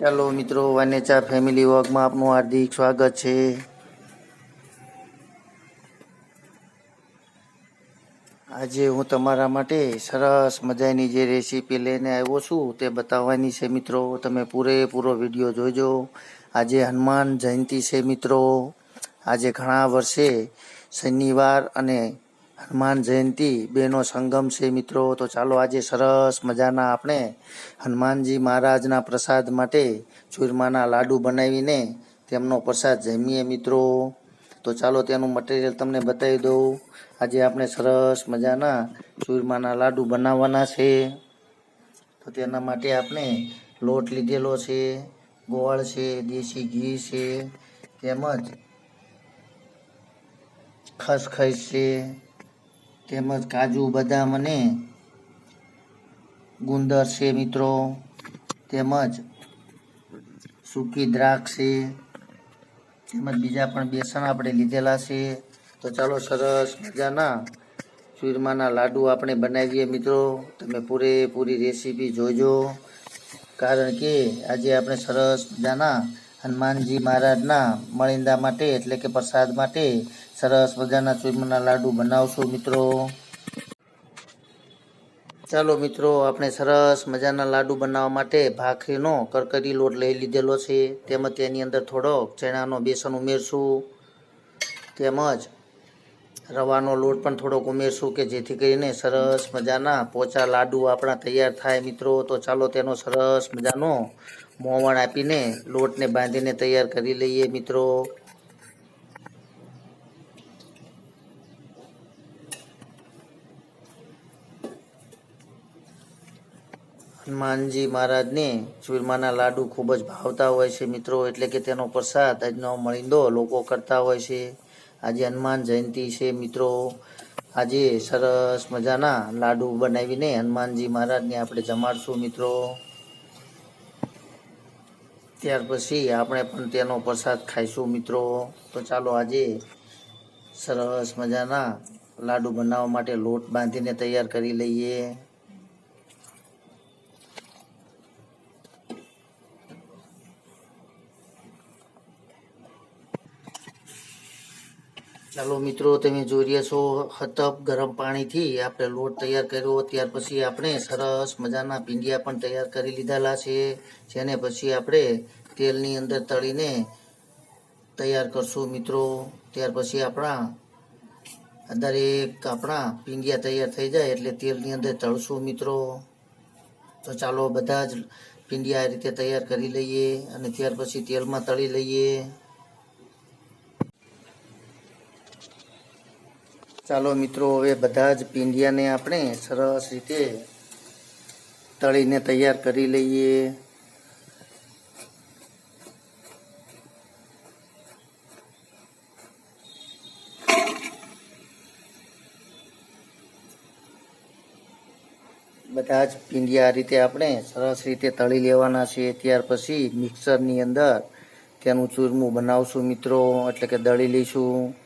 ચાલો મિત્રો વાનેચા ફેમિલી વોકમાં આપનું હાર્દિક સ્વાગત છે. આજે હું તમારા માટે સરસ મજાની જે રેસીપી લઈને આવ્યો છું, તે બતાવવાની છે મિત્રો. તમે પૂરેપૂરો વીડિયો જોજો. આજે હનુમાન જયંતિ છે મિત્રો. આજે ઘણા વર્ષે શનિવાર અને હનુમાન જયંતિ, બેનો સંગમ છે મિત્રો. તો ચાલો આજે સરસ મજાના આપણે હનુમાનજી મહારાજના પ્રસાદ માટે ચૂરમાના લાડુ બનાવીને તેમનો પ્રસાદ જમીએ મિત્રો. તો ચાલો તેનું મટીરિયલ તમને બતાવી દઉં. આજે આપણે સરસ મજાના ચૂરમાના લાડુ બનાવવાના છે. તો તેના માટે આપણે લોટ લીધેલો છે, ગોળ છે, દેશી ઘી છે, તેમજ ખસખસ છે. તેમજ કાજુ, બદામ અને ગુંદર છે મિત્રો. તેમજ સૂકી દ્રાક્ષ છે. તેમજ બીજા પણ બેસણ આપણે લીધેલા છે. તો ચાલો સરસ મજાના ચૂરમાના લાડુ આપણે બનાવીએ મિત્રો. તમે પૂરેપૂરી રેસીપી જોજો. કારણ કે આજે આપણે સરસ મજાના હનુમાનજી મહારાજના મળિંદા માટે, એટલે કે પ્રસાદ માટે સરસ મજાના ચૂરમાના લાડુ બનાવશું મિત્રો. ચાલો મિત્રો, આપણે સરસ મજાના લાડુ બનાવવા માટે ભાખરીનો કરકરી લોટ લઈ લીધેલો છે. તેમજ તેની અંદર થોડોક ચણાનો બેસન ઉમેરશું. તેમજ રવાનો લોટ પણ થોડોક ઉમેરશું કે જેથી કરીને સરસ મજાના પોચા લાડુ આપણા તૈયાર થાય મિત્રો. તો ચાલો તેનો સરસ મજાનો મોવણ આપીને લોટને બાંધીને તૈયાર કરી લઈએ મિત્રો. હનુમાનજી મહારાજને ચૂરમાના લાડુ ખૂબ જ ભાવતા હોય છે મિત્રો, એટલે કે તેનો પ્રસાદ આજનો મળીંદો લોકો કરતા હોય છે. આજે હનુમાન જયંતિ છે મિત્રો. આજે સરસ મજાના લાડુ બનાવીને હનુમાનજી મહારાજને આપણે જમાડશું મિત્રો. ત્યાર પછી આપણે પણ તેનો પ્રસાદ ખાઈશું મિત્રો. તો ચાલો આજે સરસ મજાના લાડુ બનાવવા માટે લોટ બાંધીને તૈયાર કરી લઈએ. ચાલો મિત્રો, તમે જોઈ રહ્યા છો હતપ ગરમ પાણીથી આપણે લોટ તૈયાર કર્યો. ત્યાર પછી આપણે સરસ મજાના પીંડિયા પણ તૈયાર કરી લીધેલા છે, જેને પછી આપણે તેલની અંદર તળીને તૈયાર કરશું મિત્રો. ત્યાર પછી આપણા દરેક આપણા પીંડિયા તૈયાર થઈ જાય એટલે તેલની અંદર તળશું મિત્રો. તો ચાલો બધા જ પીંડિયા આ રીતે તૈયાર કરી લઈએ અને ત્યાર પછી તેલમાં તળી લઈએ. ચાલો મિત્રો, હવે બધા જ પીંડિયાને આપણે સરસ રીતે તળીને તૈયાર કરી લઈએ. બધા જ પીંડિયા આ રીતે આપણે સરસ રીતે તળી લેવાના છે. ત્યાર પછી મિક્સરની અંદર તેનું ચૂરમું બનાવશું મિત્રો, એટલે કે દળી લઈશું.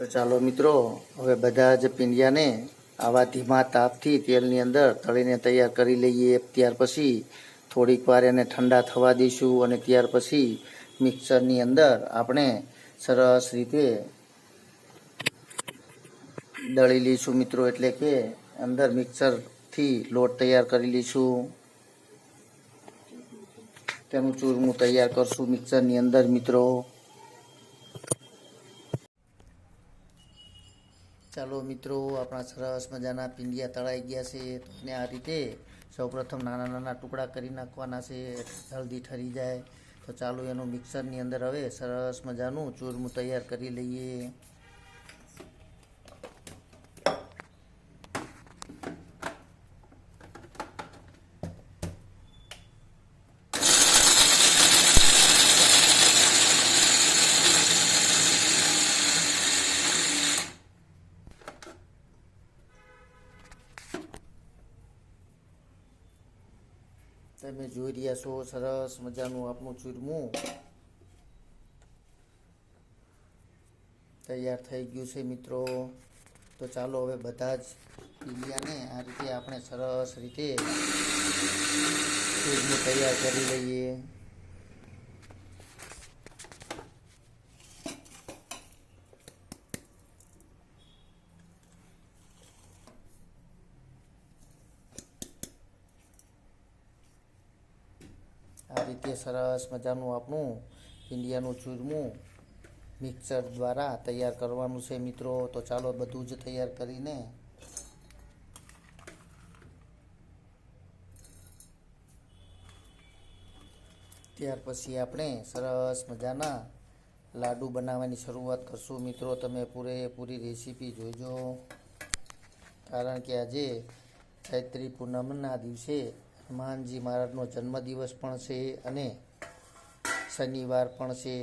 તો ચાલો મિત્રો, હવે બધા જ પીંડિયાને આવા ધીમા તાપથી તેલની અંદર તળીને તૈયાર કરી લઈએ. ત્યાર પછી થોડીક વાર એને ઠંડા થવા દઈશું અને ત્યાર પછી મિક્સરની અંદર આપણે સરસ રીતે દળી લઈશું મિત્રો, એટલે કે અંદર મિક્સરથી લોટ તૈયાર કરી લઈશું. તેનું ચૂરમું તૈયાર કરશું મિક્સરની અંદર મિત્રો ચાલો મિત્રો, આપણા સરસ મજાના પીંડિયા તળાઈ ગયા છે, તો એને આ રીતે સૌપ્રથમ નાના નાના ટુકડા કરી નાખવાના છે, જલ્દી ઠરી જાય. તો ચાલો એનું મિક્સરની અંદર હવે સરસ મજાનું ચૂરમું તૈયાર કરી લઈએ. તમે જોઈ રહ્યા છો, સરસ મજાનું આપણું ચૂરમું. તૈયાર થઈ ગયું છે મિત્રો. તો ચાલો હવે બધા જ પીલિયાને આ રીતે આપણે સરસ રીતે તૈયાર કરી લઈએ આ રીતે સરસ મજાનું આપણું ઇન્ડિયાનું ચૂરમું મિક્સર દ્વારા તૈયાર કરવાનું છે મિત્રો. તો ચાલો બધું જ તૈયાર કરીને ત્યાર પછી આપણે સરસ મજાના લાડુ બનાવવાની શરૂઆત કરશું. મિત્રો, તમે પૂરેપૂરી રેસીપી જોઈજો. કારણ કે આજે ચૈત્રી પૂનમના દિવસે હનુમાનજી મહારાજનો જન્મદિવસ પણ છે અને શનિવાર પણ છે.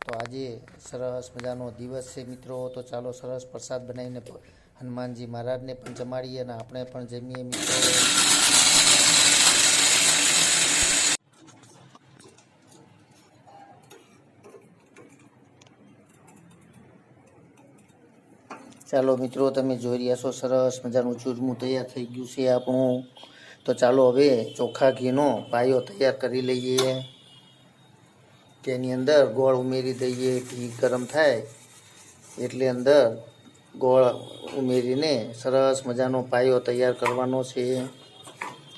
તો આજે સરસ મજાનો દિવસ છે મિત્રો. તો ચાલો સરસ પ્રસાદ બનાવીને હનુમાનજી મહારાજને પણ જમાડીએ અને આપણે પણ જમીએ મિત્રો. ચાલો મિત્રો, તમે જોઈ રહ્યા છો સરસ મજાનું ચૂરમું તૈયાર થઈ ગયું છે આપણું. તો ચાલો હવે ચોખા ઘીનો પાયો તૈયાર કરી લઈએ. તેની અંદર ગોળ ઉમેરી દઈએ. ઘી ગરમ થાય એટલે અંદર ગોળ ઉમેરીને સરસ મજાનો પાયો તૈયાર કરવાનો છે.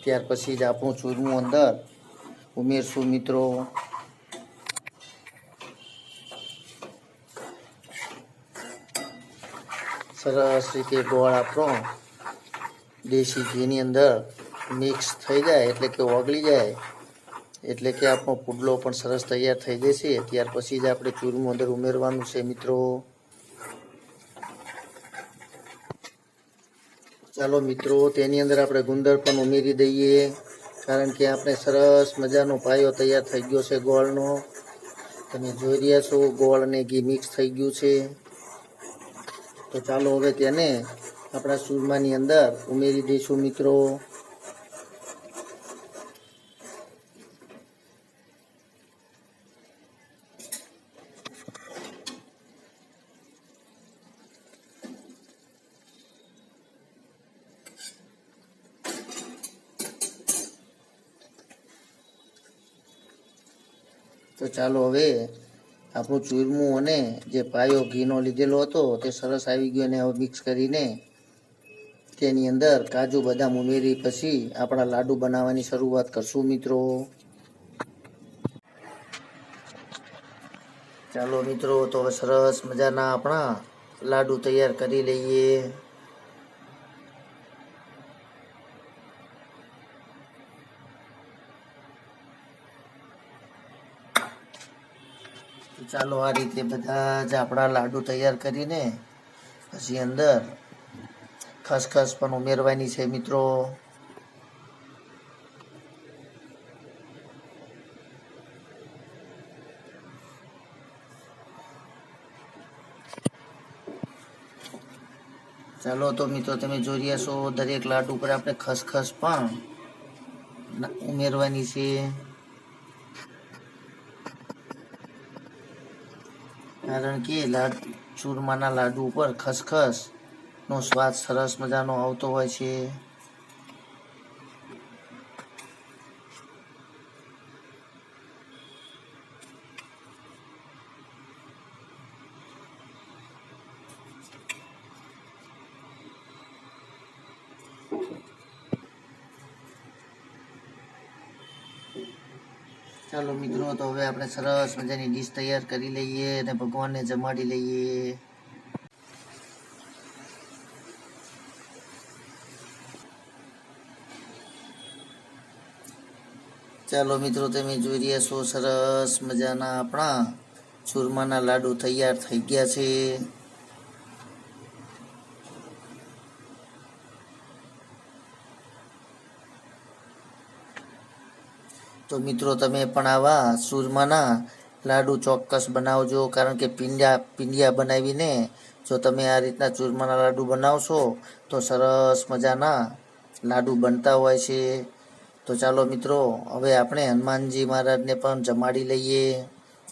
ત્યાર પછી જ આપણું ચૂરમું અંદર ઉમેરશું મિત્રો. સરસ રીતે ગોળ આપણો દેશી ઘીની અંદર મિક્સ થઈ જાય એટલે કે ઓગળી જાય, એટલે કે આપણો પુડલો પણ સરસ તૈયાર થઈ જશે. ત્યાર પછી જ આપણે ચૂરમું અંદર ઉમેરવાનું છે મિત્રો. ચાલો મિત્રો, તેની અંદર આપણે ગુંદર પણ ઉમેરી દઈએ, કારણ કે આપણે સરસ મજાનો પાયો તૈયાર થઈ ગયો છે ગોળનો. તમે જોઈ રહ્યા છો, ગોળ અને ઘી મિક્સ થઈ ગયું છે. તો ચાલો હવે તેને આપણા ચૂરમાની અંદર ઉમેરી દઈશું મિત્રો. તો ચાલો હવે આપણું ચૂરમું અને જે પાયો ઘીનો લીધેલો હતો તે સરસ આવી ગયો અને હવે મિક્સ કરીને તેની અંદર કાજુ, બદામ ઉમેરી પછી આપણા લાડુ બનાવવાની શરૂઆત કરશું મિત્રો. ચાલો મિત્રો, તો હવે સરસ મજાના આપણા લાડુ તૈયાર કરી લઈએ. ચાલો આ રીતે બધા જ આપણા લાડુ તૈયાર કરીને પછી અંદર ખસખસ પણ ઉમેરવાની છે, મિત્રો. ચાલો તો મિત્રો તમે જોઈ રહ્યા છો, દરેક લાડુ પર આપણે ખસખસ પણ ઉમેરવાની છે. કારણ કે લાડ ચૂરમાના લાડુ ઉપર ખસખસનો સ્વાદ સરસ મજાનો આવતો હોય છે. ચાલો મિત્રો, તો હવે આપણે સરસ મજાની ડીશ તૈયાર કરી લઈએ અને ભગવાનને જમાડી લઈએ. ચાલો મિત્રો, તમે જોઈ રહ્યા છો સરસ મજાના આપણા ચૂરમાના લાડુ તૈયાર થઈ ગયા છે. તો મિત્રો, તમે પણ આવા ચૂરમાના લાડુ ચોક્કસ બનાવજો. કારણ કે પિંડિયા પિંડિયા બનાવીને જો તમે આ રીતના ચૂરમાના લાડુ બનાવશો, તો સરસ મજાના લાડુ બનતા હોય છે. તો ચાલો મિત્રો, હવે આપણે હનુમાનજી મહારાજને પણ જમાડી લઈએ.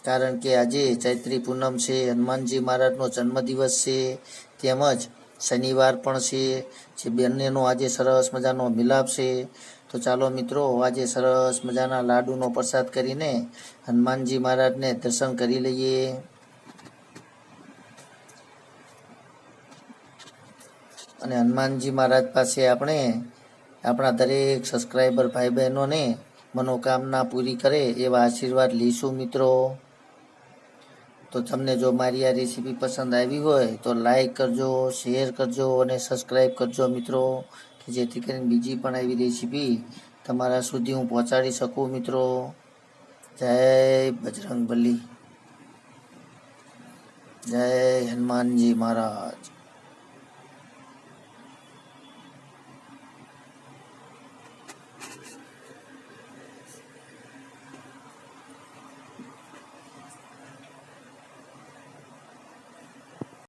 કારણ કે આજે ચૈત્રી પૂનમ છે. હનુમાનજી મહારાજનો જન્મદિવસ છે. તેમજ શનિવાર પણ છે. જે બંનેનો આજે સરસ મજાનો મિલાપ છે. તો ચાલો મિત્રો, આજે સરસ મજાના લાડુનો પ્રસાદ કરીને હનુમાનજી મહારાજને દર્શન કરી લઈએ. અને હનુમાનજી મહારાજ પાસે આપણે આપણા દરેક સબસ્ક્રાઈબર ભાઈ બહેનોને મનોકામના પૂરી કરે એવા આશીર્વાદ લઈશું મિત્રો. તો તમને જો મારી આ રેસીપી પસંદ આવી હોય તો લાઈક કરજો શેર કરજો અને સબસ્ક્રાઈબ કરજો મિત્રો. જેથી કરીને બીજી પણ આવી રેસીપી તમારા સુધી હું પહોંચાડી શકું, મિત્રો. જય બજરંગ બલી જય હનુમાનજી મહારાજ.